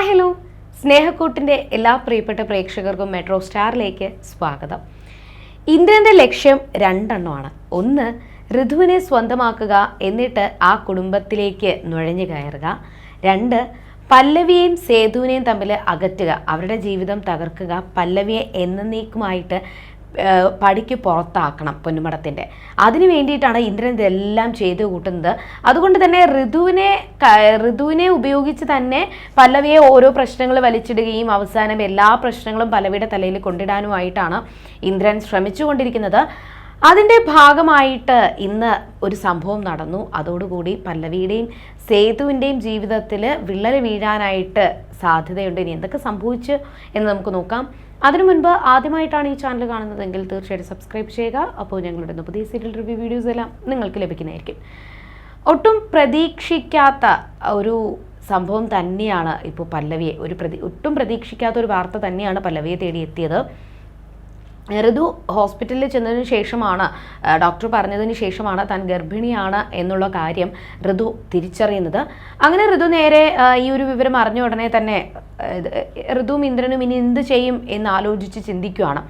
Hi hello. സ്നേഹക്കൂട്ടിന്റെ എല്ലാ പ്രിയപ്പെട്ട പ്രേക്ഷകർക്കും മെട്രോ സ്റ്റാറിലേക്ക് സ്വാഗതം. ഇന്ദ്രന്റെ ലക്ഷ്യം രണ്ടെണ്ണമാണ്. ഒന്ന് ഋതുവിനെ സ്വന്തമാക്കുക എന്നിട്ട് ആ കുടുംബത്തിലേക്ക് നുഴഞ്ഞു കയറുക. രണ്ട് പല്ലവിയെയും സേതുവിനെയും തമ്മിൽ അകറ്റുക. അവരുടെ ജീവിതം തകർക്കുക. പല്ലവിയെ എന്നേക്കുമായിട്ട് പടിക്ക് പുറത്താക്കണം പൊന്നുമടത്തിന്റെ അതിനു വേണ്ടിയിട്ടാണ് ഇന്ദ്രൻ ഇതെല്ലാം ചെയ്തു കൂട്ടുന്നത്. അതുകൊണ്ട് തന്നെ ഋതുവിനെ ഋതുവിനെ ഉപയോഗിച്ച് തന്നെ പല്ലവിയെ ഓരോ പ്രശ്നങ്ങൾ വലിച്ചിടുകയും അവസാനം എല്ലാ പ്രശ്നങ്ങളും പല്ലവിയുടെ തലയിൽ കൊണ്ടിടാനുമായിട്ടാണ് ഇന്ദ്രൻ ശ്രമിച്ചുകൊണ്ടിരിക്കുന്നത്. അതിന്റെ ഭാഗമായിട്ട് ഇന്ന് ഒരു സംഭവം നടന്നു. അതോടുകൂടി പല്ലവിയുടെയും സേതുവിന്റെയും ജീവിതത്തിൽ വിള്ളൽ വീഴാനായിട്ട് സാധ്യതയുണ്ട്. ഇനി എന്തൊക്കെ സംഭവിച്ചു എന്ന് നമുക്ക് നോക്കാം. അതിനു മുൻപ് ആദ്യമായിട്ടാണ് ഈ ചാനൽ കാണുന്നതെങ്കിൽ തീർച്ചയായിട്ടും സബ്സ്ക്രൈബ് ചെയ്യുക. അപ്പോൾ ഞങ്ങളുടെ പുതിയ സീരിയൽ റിവ്യൂ വീഡിയോസ് എല്ലാം നിങ്ങൾക്ക് ലഭിക്കുന്നതായിരിക്കും. ഒട്ടും പ്രതീക്ഷിക്കാത്ത ഒരു സംഭവം തന്നെയാണ് ഇപ്പോൾ പല്ലവിയെ ഒരു പ്രതി ഒട്ടും പ്രതീക്ഷിക്കാത്ത ഒരു വാർത്ത തന്നെയാണ് പല്ലവിയെ തേടിയെത്തിയത്. ഋതു ഹോസ്പിറ്റലിൽ ചെന്നതിന് ശേഷമാണ് ഡോക്ടർ പറഞ്ഞതിന് ശേഷമാണ് താൻ ഗർഭിണിയാണ് എന്നുള്ള കാര്യം ഋതു തിരിച്ചറിയുന്നത്. അങ്ങനെ ഋതു നേരെ ഈ ഒരു വിവരം അറിഞ്ഞ ഉടനെ തന്നെ ഋതുവും ഇന്ദ്രനും ഇനി എന്ത് ചെയ്യും എന്ന് ആലോചിച്ച് ചിന്തിക്കുകയാണ്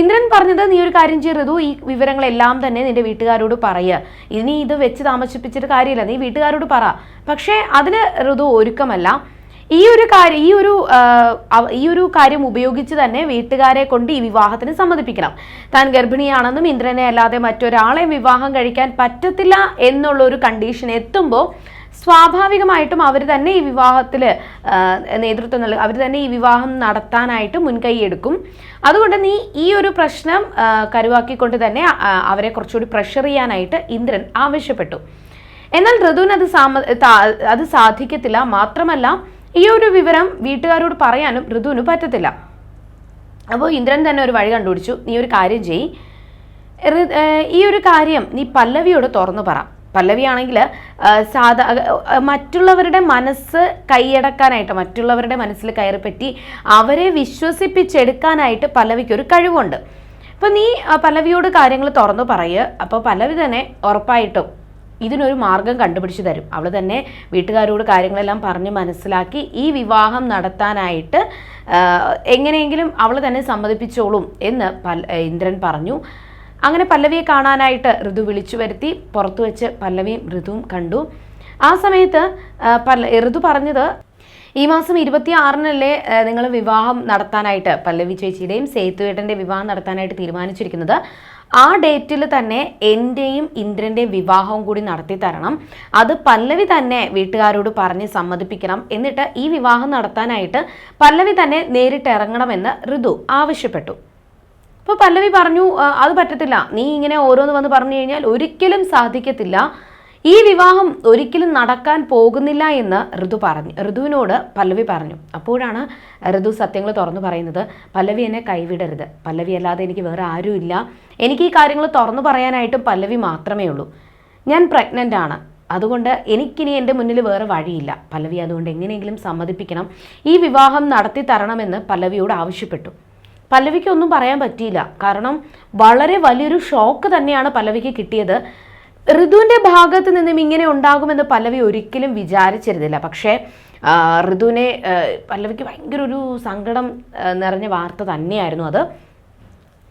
ഇന്ദ്രൻ പറഞ്ഞത് നീ ഒരു കാര്യം ചെയ്യ ഋതു ഈ വിവരങ്ങളെല്ലാം തന്നെ നിന്റെ വീട്ടുകാരോട് പറയുക ഇനി ഇത് വെച്ച് താമസിപ്പിച്ചിട്ട് കാര്യമില്ല നീ വീട്ടുകാരോട് പറ. പക്ഷേ അതിന് ഋതു ഒരുക്കമല്ല. ഈ ഒരു കാര്യം ഈ ഒരു ഈ ഒരു കാര്യം ഉപയോഗിച്ച് തന്നെ വീട്ടുകാരെ കൊണ്ട് ഈ വിവാഹത്തിന് സമ്മതിപ്പിക്കണം. താൻ ഗർഭിണിയാണെന്നും ഇന്ദ്രനെ അല്ലാതെ മറ്റൊരാളെ വിവാഹം കഴിക്കാൻ പറ്റത്തില്ല എന്നുള്ള ഒരു കണ്ടീഷൻ എത്തുമ്പോൾ സ്വാഭാവികമായിട്ടും അവർ തന്നെ ഈ വിവാഹത്തിൽ നേതൃത്വം നൽകും. അവർ തന്നെ ഈ വിവാഹം നടത്താനായിട്ട് മുൻകൈ എടുക്കും. അതുകൊണ്ട് നീ ഈ ഒരു പ്രശ്നം കരുവാക്കിക്കൊണ്ട് തന്നെ അവരെ കുറച്ചുകൂടി പ്രഷർ ചെയ്യാനായിട്ട് ഇന്ദ്രൻ ആവശ്യപ്പെട്ടു. എന്നാൽ ഋതുവിന് അത് സാമ അത് സാധിക്കത്തില്ല. മാത്രമല്ല ഈ ഒരു വിവരം വീട്ടുകാരോട് പറയാനും ഋതുവിന് പറ്റത്തില്ല. അപ്പോൾ ഇന്ദ്രൻ തന്നെ ഒരു വഴി കണ്ടുപിടിച്ചു. നീ ഒരു കാര്യം ചെയ്യ് ഈ ഒരു കാര്യം നീ പല്ലവിയോട് തുറന്നു പറ. പല്ലവിയാണെങ്കിൽ സാധാ മറ്റുള്ളവരുടെ മനസ്സ് കൈയടക്കാനായിട്ട് മറ്റുള്ളവരുടെ മനസ്സിൽ കയറിപ്പറ്റി അവരെ വിശ്വസിപ്പിച്ചെടുക്കാനായിട്ട് പല്ലവിക്ക് ഒരു കഴിവുണ്ട്. അപ്പോൾ നീ പല്ലവിയോട് കാര്യങ്ങൾ തുറന്നു പറയുക അപ്പോൾ പല്ലവി തന്നെ ഉറപ്പായിട്ടും ഇതിനൊരു മാർഗം കണ്ടുപിടിച്ച് തരും. അവൾ തന്നെ വീട്ടുകാരോട് കാര്യങ്ങളെല്ലാം പറഞ്ഞ് മനസ്സിലാക്കി ഈ വിവാഹം നടത്താനായിട്ട് എങ്ങനെയെങ്കിലും അവൾ തന്നെ സമ്മതിപ്പിച്ചോളും എന്ന് പല ഇന്ദ്രൻ പറഞ്ഞു. അങ്ങനെ പല്ലവിയെ കാണാനായിട്ട് ഋതു വിളിച്ചു വരുത്തി. പുറത്തു വെച്ച് പല്ലവിയും ഋതുവും കണ്ടു. ആ സമയത്ത് പല്ല ഋതു പറഞ്ഞത് ഈ മാസം ഇരുപത്തി ആറിനല്ലേ നിങ്ങൾ വിവാഹം നടത്താനായിട്ട് പല്ലവി ചേച്ചിയുടെയും സേതുവേട്ടന്റെ വിവാഹം നടത്താനായിട്ട് തീരുമാനിച്ചിരിക്കുന്നത്? ആ ഡേറ്റിൽ തന്നെ എന്റെയും ഇന്ദ്രന്റെയും വിവാഹവും കൂടി നടത്തി തരണം. അത് പല്ലവി തന്നെ വീട്ടുകാരോട് പറഞ്ഞ് സമ്മതിപ്പിക്കണം. എന്നിട്ട് ഈ വിവാഹം നടത്താനായിട്ട് പല്ലവി തന്നെ നേരിട്ട് ഇറങ്ങണമെന്ന് ഋതു ആവശ്യപ്പെട്ടു. അപ്പോൾ പല്ലവി പറഞ്ഞു അത് പറ്റത്തില്ല. നീ ഇങ്ങനെ ഓരോന്ന് വന്ന് പറഞ്ഞു കഴിഞ്ഞാൽ ഒരിക്കലും സാധിക്കത്തില്ല. ഈ വിവാഹം ഒരിക്കലും നടക്കാൻ പോകുന്നില്ല എന്ന് ഋതു പറഞ്ഞു. ഋതുവിനോട് പല്ലവി പറഞ്ഞു. അപ്പോഴാണ് ഋതു സത്യങ്ങൾ തുറന്നു പറയുന്നത് പല്ലവി എന്നെ കൈവിടരുത്. പല്ലവി അല്ലാതെ എനിക്ക് വേറെ ആരുമില്ല എനിക്ക് ഈ കാര്യങ്ങൾ തുറന്നു പറയാനായിട്ടും പല്ലവി മാത്രമേ ഉള്ളൂ. ഞാൻ പ്രഗ്നന്റ് ആണ്. അതുകൊണ്ട് എനിക്കിനി എന്റെ മുന്നിൽ വേറെ വഴിയില്ല. പല്ലവി അതുകൊണ്ട് എങ്ങനെയെങ്കിലും സമ്മതിപ്പിക്കണം. ഈ വിവാഹം നടത്തി തരണമെന്ന് പല്ലവിയോട് ആവശ്യപ്പെട്ടു. പല്ലവിക്ക് ഒന്നും പറയാൻ പറ്റിയില്ല. കാരണം വളരെ വലിയൊരു ഷോക്ക് തന്നെയാണ് പല്ലവിക്ക് കിട്ടിയത്. ഋതുവിന്റെ ഭാഗത്ത് നിന്നും ഇങ്ങനെ ഉണ്ടാകുമെന്ന് പല്ലവി ഒരിക്കലും വിചാരിച്ചിരുന്നില്ല. പക്ഷേ ഋതുവിനെ പല്ലവിക്ക് ഭയങ്കര ഒരു സങ്കടം നിറഞ്ഞ വാർത്ത തന്നെയായിരുന്നു അത്.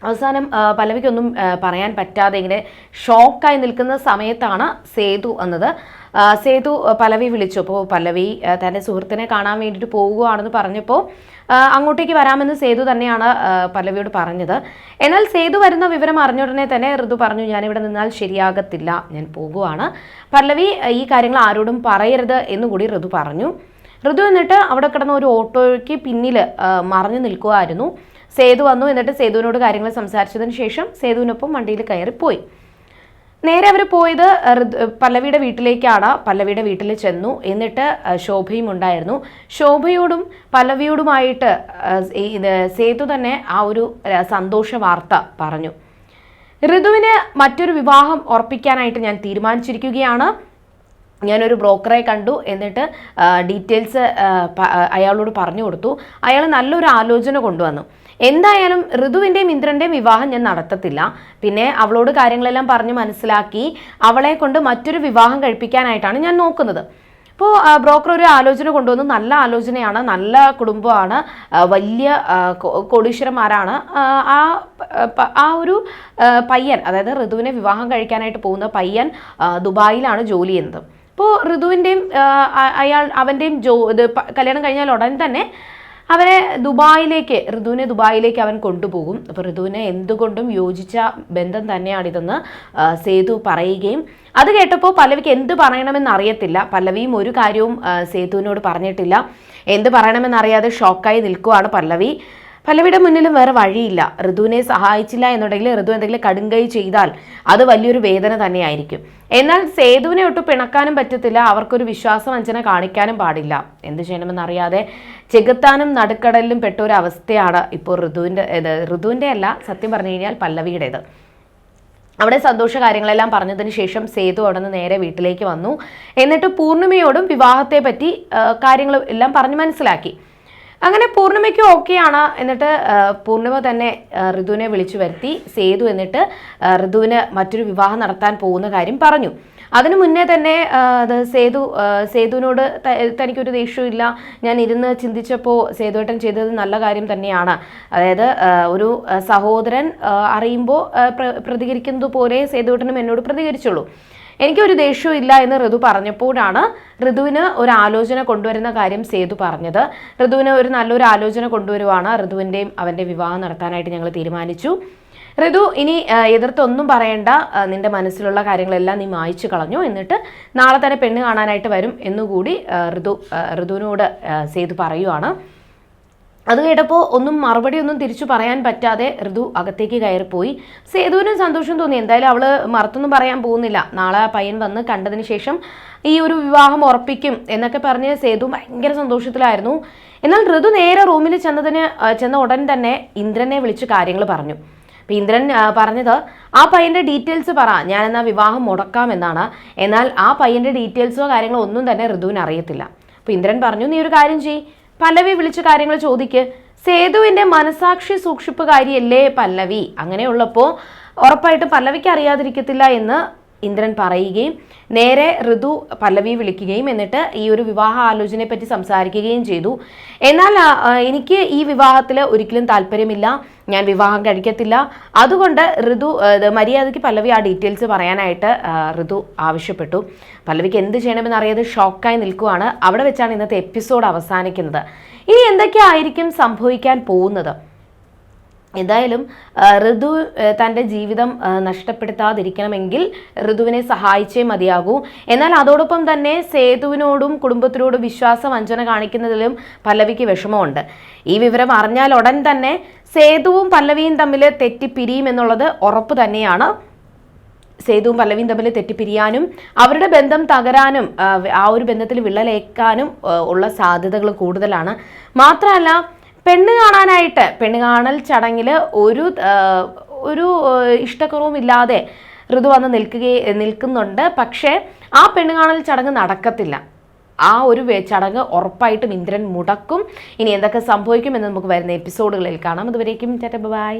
അവസാനം പലവിക്കൊന്നും പറയാൻ പറ്റാതെ ഇങ്ങനെ ഷോക്കായി നിൽക്കുന്ന സമയത്താണ് സേതു എന്നത് സേതു പലവി വിളിച്ചു. അപ്പോൾ പലവി തന്റെ സുഹൃത്തിനെ കാണാൻ വേണ്ടിയിട്ട് പോവുകയാണെന്ന് പറഞ്ഞപ്പോൾ അങ്ങോട്ടേക്ക് വരാമെന്ന് സേതു തന്നെയാണ് പലവിയോട് പറഞ്ഞത്. എന്നാൽ സേതു വരുന്ന വിവരം അറിഞ്ഞ ഉടനെ തന്നെ ഋതു പറഞ്ഞു ഞാനിവിടെ നിന്നാൽ ശരിയാകത്തില്ല. ഞാൻ പോകുവാണ്. പല്ലവി ഈ കാര്യങ്ങൾ ആരോടും പറയരുത് എന്നുകൂടി ഋതു പറഞ്ഞു. ഋതു എന്നിട്ട് അവിടെ കിടന്ന ഒരു ഓട്ടോയ്ക്ക് പിന്നിൽ മറഞ്ഞു നിൽക്കുമായിരുന്നു സേതു വന്നു എന്നിട്ട് സേതുവിനോട് കാര്യങ്ങൾ സംസാരിച്ചതിന് ശേഷം സേതുവിനൊപ്പം വണ്ടിയിൽ കയറിപ്പോയി നേരെ അവർ പോയത് പല്ലവിയുടെ വീട്ടിലേക്കാണ്. പല്ലവിയുടെ വീട്ടിൽ ചെന്നു. എന്നിട്ട് ശോഭയും ഉണ്ടായിരുന്നു. ശോഭയോടും പല്ലവിയോടുമായിട്ട് ഇത് സേതു തന്നെ ആ ഒരു സന്തോഷ വാർത്ത പറഞ്ഞു. ഋതുവിന് മറ്റൊരു വിവാഹം ഉറപ്പിക്കാനായിട്ട് ഞാൻ തീരുമാനിച്ചിരിക്കുകയാണ്. ഞാനൊരു ബ്രോക്കറെ കണ്ടു. എന്നിട്ട് ഡീറ്റെയിൽസ് അയാളോട് പറഞ്ഞു കൊടുത്തു. അയാൾ നല്ലൊരു ആലോചന കൊണ്ടുവന്നു. എന്തായാലും ഋതുവിന്റെയും ഇന്ദ്രന്റെയും വിവാഹം ഞാൻ നടത്തത്തില്ല. പിന്നെ അവളോട് കാര്യങ്ങളെല്ലാം പറഞ്ഞ് മനസ്സിലാക്കി അവളെ കൊണ്ട് മറ്റൊരു വിവാഹം കഴിപ്പിക്കാനായിട്ടാണ് ഞാൻ നോക്കുന്നത്. ഇപ്പോൾ ബ്രോക്കർ ഒരു ആലോചന കൊണ്ടുവന്നു. നല്ല ആലോചനയാണ് നല്ല കുടുംബമാണ് വലിയ കോടീശ്വരന്മാരാണ്. ആ, ആ ഒരു പയ്യൻ അതായത് ഋതുവിനെ വിവാഹം കഴിക്കാനായിട്ട് പോകുന്ന പയ്യൻ ദുബായിലാണ് ജോലി ചെയ്യുന്നത്. ഇപ്പോൾ ഋതുവിന്റെയും അയാൾ അവന്റെയും ജോ ഇത് കല്യാണം കഴിഞ്ഞാൽ ഉടൻ തന്നെ അവരെ ദുബായിലേക്ക് ഋതുവിനെ ദുബായിലേക്ക് അവൻ കൊണ്ടുപോകും. അപ്പോൾ ഋതുവിനെ എന്തുകൊണ്ടും യോജിച്ച ബന്ധം തന്നെയാണിതെന്ന് സേതു പറയുകയും അത് കേട്ടപ്പോൾ പല്ലവിക്ക് എന്ത് പറയണമെന്ന് അറിയത്തില്ല. പല്ലവിയും ഒരു കാര്യവും സേതുവിനോട് പറഞ്ഞിട്ടില്ല. എന്ത് പറയണമെന്നറിയാതെ ഷോക്കായി നിൽക്കുവാണ് പല്ലവി. പല്ലവിയുടെ മുന്നിലും വേറെ വഴിയില്ല. ഋതുവിനെ സഹായിച്ചില്ല എന്നുണ്ടെങ്കിൽ ഋതു എന്തെങ്കിലും കടുങ്കൈ ചെയ്താൽ അത് വലിയൊരു വേദന തന്നെയായിരിക്കും. എന്നാൽ സേതുവിനെ ഒട്ടും പിണക്കാനും പറ്റത്തില്ല. അവർക്കൊരു വിശ്വാസവഞ്ചന കാണിക്കാനും പാടില്ല. എന്ത് ചെയ്യണമെന്നറിയാതെ ചെകുത്താനും നടുക്കടലിലും പെട്ട ഒരു അവസ്ഥയാണ് ഇപ്പോൾ ഋതുവിന്റെ ഋതുവിന്റെ അല്ല സത്യം പറഞ്ഞു കഴിഞ്ഞാൽ പല്ലവിയുടേത്. അവിടെ സന്തോഷ കാര്യങ്ങളെല്ലാം പറഞ്ഞതിന് ശേഷം സേതു അവിടെ നിന്ന് നേരെ വീട്ടിലേക്ക് വന്നു. എന്നിട്ട് പൂർണിമയോടും വിവാഹത്തെ പറ്റി കാര്യങ്ങൾ എല്ലാം പറഞ്ഞ് മനസ്സിലാക്കി. അങ്ങനെ പൂർണിമയ്ക്ക് ഓക്കെയാണ് എന്നിട്ട് പൂർണിമ തന്നെ ഋതുവിനെ വിളിച്ചു വരുത്തി. സേതു എന്നിട്ട് ഋതുവിന് മറ്റൊരു വിവാഹം നടത്താൻ പോകുന്ന കാര്യം പറഞ്ഞു. അതിനു മുന്നേ തന്നെ അത് സേതു സേതുവിനോട് തനിക്കൊരു ദേഷ്യമില്ല ഞാൻ ഇരുന്ന് ചിന്തിച്ചപ്പോൾ സേതുവേട്ടൻ ചെയ്തത് നല്ല കാര്യം തന്നെയാണ്. അതായത് ഒരു സഹോദരൻ അറിയുമ്പോൾ പ്രതികരിക്കുന്നത് പോലെ സേതുവേട്ടനും എന്നോട് പ്രതികരിച്ചുള്ളൂ. എനിക്കൊരു ദേഷ്യവും ഇല്ല എന്ന് ഋതു പറഞ്ഞപ്പോഴാണ് ഋതുവിന് ഒരു ആലോചന കൊണ്ടുവരുന്ന കാര്യം സേതു പറഞ്ഞത്. ഋതുവിന് ഒരു നല്ലൊരു ആലോചന കൊണ്ടുവരുവാണ് ഋതുവിന്റെയും അവന്റെ വിവാഹം നടത്താനായിട്ട് ഞങ്ങൾ തീരുമാനിച്ചു. ഋതു ഇനി എതിർത്തൊന്നും പറയണ്ട. നിന്റെ മനസ്സിലുള്ള കാര്യങ്ങളെല്ലാം നീ മായ്ച്ചു കളഞ്ഞു. എന്നിട്ട് നാളെ തന്നെ പെണ്ണ് കാണാനായിട്ട് വരും എന്നുകൂടി ഋതു ഋതുവിനോട് സേതു പറയുവാണ്. അത് കേട്ടപ്പോൾ ഒന്നും മറുപടി ഒന്നും തിരിച്ചു പറയാൻ പറ്റാതെ ഋതു അകത്തേക്ക് കയറിപ്പോയി. സേതുവിനും സന്തോഷം തോന്നി. എന്തായാലും അവൾ മറുത്തൊന്നും പറയാൻ പോകുന്നില്ല. നാളെ പയ്യൻ വന്ന് കണ്ടതിന് ശേഷം ഈ ഒരു വിവാഹം ഉറപ്പിക്കും എന്നൊക്കെ പറഞ്ഞ് സേതു ഭയങ്കര സന്തോഷത്തിലായിരുന്നു. എന്നാൽ ഋതു നേരെ റൂമിൽ ചെന്നതിന് ചെന്ന ഉടൻ തന്നെ ഇന്ദ്രനെ വിളിച്ച് കാര്യങ്ങൾ പറഞ്ഞു. അപ്പം ഇന്ദ്രൻ പറഞ്ഞത് ആ പയ്യന്റെ ഡീറ്റെയിൽസ് പറ. ഞാൻ എന്നാ വിവാഹം മുടക്കാം എന്നാണ്. എന്നാൽ ആ പയ്യന്റെ ഡീറ്റെയിൽസോ കാര്യങ്ങളോ ഒന്നും തന്നെ ഋതുവിന് അറിയത്തില്ല. അപ്പോൾ ഇന്ദ്രൻ പറഞ്ഞു നീ ഒരു കാര്യം ചെയ് പല്ലവി വിളിച്ച് കാര്യങ്ങൾ ചോദിക്ക്. സേതുവിന്റെ മനസാക്ഷി സൂക്ഷിപ്പുകാരിയല്ലേ പല്ലവി? അങ്ങനെയുള്ളപ്പോൾ ഉറപ്പായിട്ട് പല്ലവിക്ക് അറിയാതിരിക്കത്തില്ല എന്ന് ഇന്ദ്രൻ പറയുകയും നേരെ ഋതു പല്ലവി വിളിക്കുകയും എന്നിട്ട് ഈ ഒരു വിവാഹ ആലോചനയെ പറ്റി സംസാരിക്കുകയും ചെയ്തു. എന്നാൽ എനിക്ക് ഈ വിവാഹത്തിൽ ഒരിക്കലും താല്പര്യമില്ല. ഞാൻ വിവാഹം കഴിക്കത്തില്ല. അതുകൊണ്ട് ഋതു മര്യാദയ്ക്ക് പല്ലവി ആ ഡീറ്റെയിൽസ് പറയാനായിട്ട് ഋതു ആവശ്യപ്പെട്ടു. പല്ലവിക്ക് എന്ത് ചെയ്യണമെന്ന് അറിയാതെ ഷോക്കായി നിൽക്കുവാണ്. അവിടെ വെച്ചാണ് ഇന്നത്തെ എപ്പിസോഡ് അവസാനിക്കുന്നത്. ഇനി എന്തൊക്കെയായിരിക്കും സംഭവിക്കാൻ പോകുന്നത്? എന്തായാലും ഋതു തന്റെ ജീവിതം നഷ്ടപ്പെടുത്താതിരിക്കണമെങ്കിൽ ഋതുവിനെ സഹായിച്ചേ മതിയാകൂ. എന്നാൽ അതോടൊപ്പം തന്നെ സേതുവിനോടും കുടുംബത്തിനോടും വിശ്വാസ വഞ്ചന കാണിക്കുന്നതിലും പല്ലവിക്ക് വിഷമമുണ്ട്. ഈ വിവരം അറിഞ്ഞാൽ ഉടൻ തന്നെ സേതുവും പല്ലവിയും തമ്മിൽ തെറ്റിപ്പിരിയും എന്നുള്ളത് ഉറപ്പ് തന്നെയാണ്. സേതുവും പല്ലവിയും തമ്മിൽ തെറ്റിപ്പിരിയാനും അവരുടെ ബന്ധം തകരാനും ആ ഒരു ബന്ധത്തിൽ വിള്ളലേക്കാനും ഉള്ള സാധ്യതകൾ കൂടുതലാണ്. മാത്രമല്ല പെണ്ണ് കാണാനായിട്ട് പെണ്ണ് കാണൽ ചടങ്ങിൽ ഒരു ഒരു ഇഷ്ടക്കുറവും ഇല്ലാതെ ഋതു വന്ന് നിൽക്കുകയെ നിൽക്കുന്നുണ്ട്. പക്ഷേ ആ പെണ്ണ് കാണൽ ചടങ്ങ് നടക്കത്തില്ല. ആ ഒരു ചടങ്ങ് ഉറപ്പായിട്ടും ഇന്ദ്രൻ മുടക്കും. ഇനി എന്തൊക്കെ സംഭവിക്കും എന്ന് നമുക്ക് വരുന്ന എപ്പിസോഡുകളിൽ കാണാം. അതുവരേക്കും ചേട്ടാ ബൈ.